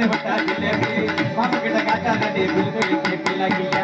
கண்ணு விட்டா ஜிலேபி மாமா கிட்ட காட்டா நடி பில்லு கிட்ட பிள்ளைகியா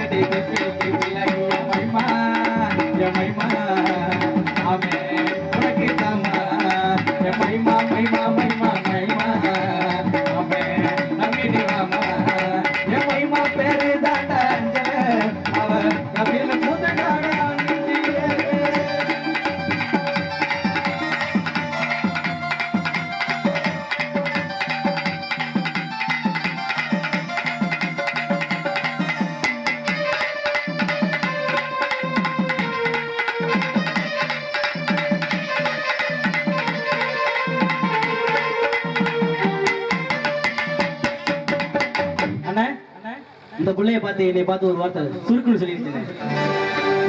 கட்டி பிள்ளைய பார்த்து என்னை பார்த்து ஒரு வார்த்தை சுருக்குன்னு சொல்லிடுச்சுங்க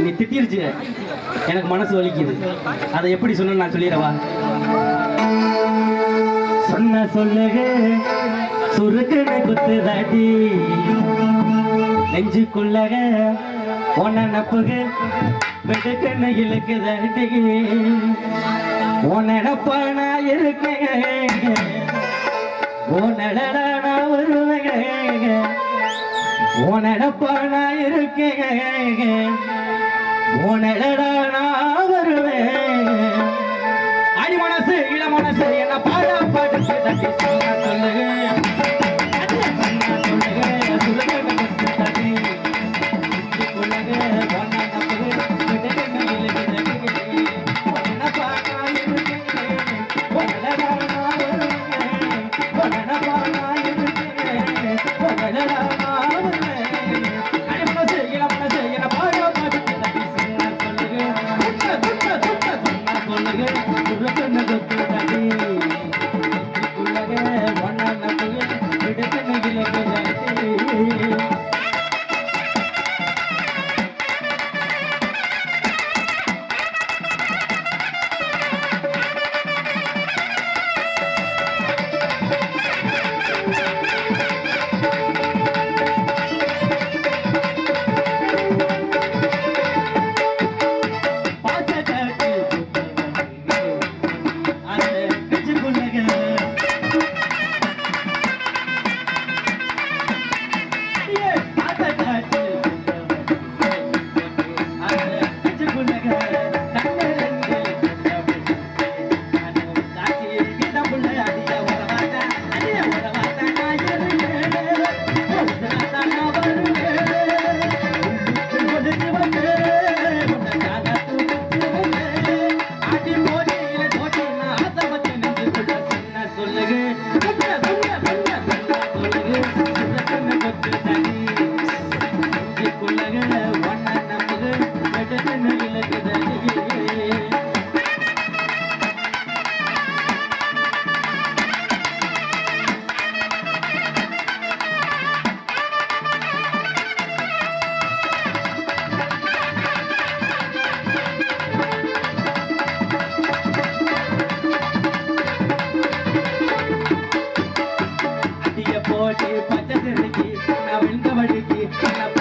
நீ திட்டிருச்சு எனக்கு மனசு வலிக்குது. அதை எப்படி சொல்லணும்னு நான் சொல்லிடுறவா சொன்ன சொல்லுக சுருக்குன்னு குத்து தாட்டி. நெஞ்சுக்குள்ளக உன நப்புக. வெடுக்கன்னு இழுக்கு தாட்டி. உன் நினப்பானா இருக்கேன். தகப்பனா இருக்கேன். உனடடா வருவேன். அடி மனசு இள மனசு என்ன பாட பாட்டு சொல்லு. ஓட்டி பச்சை சிறுக்கி நான் விழுந்த வழிக்கு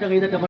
这个月的怎么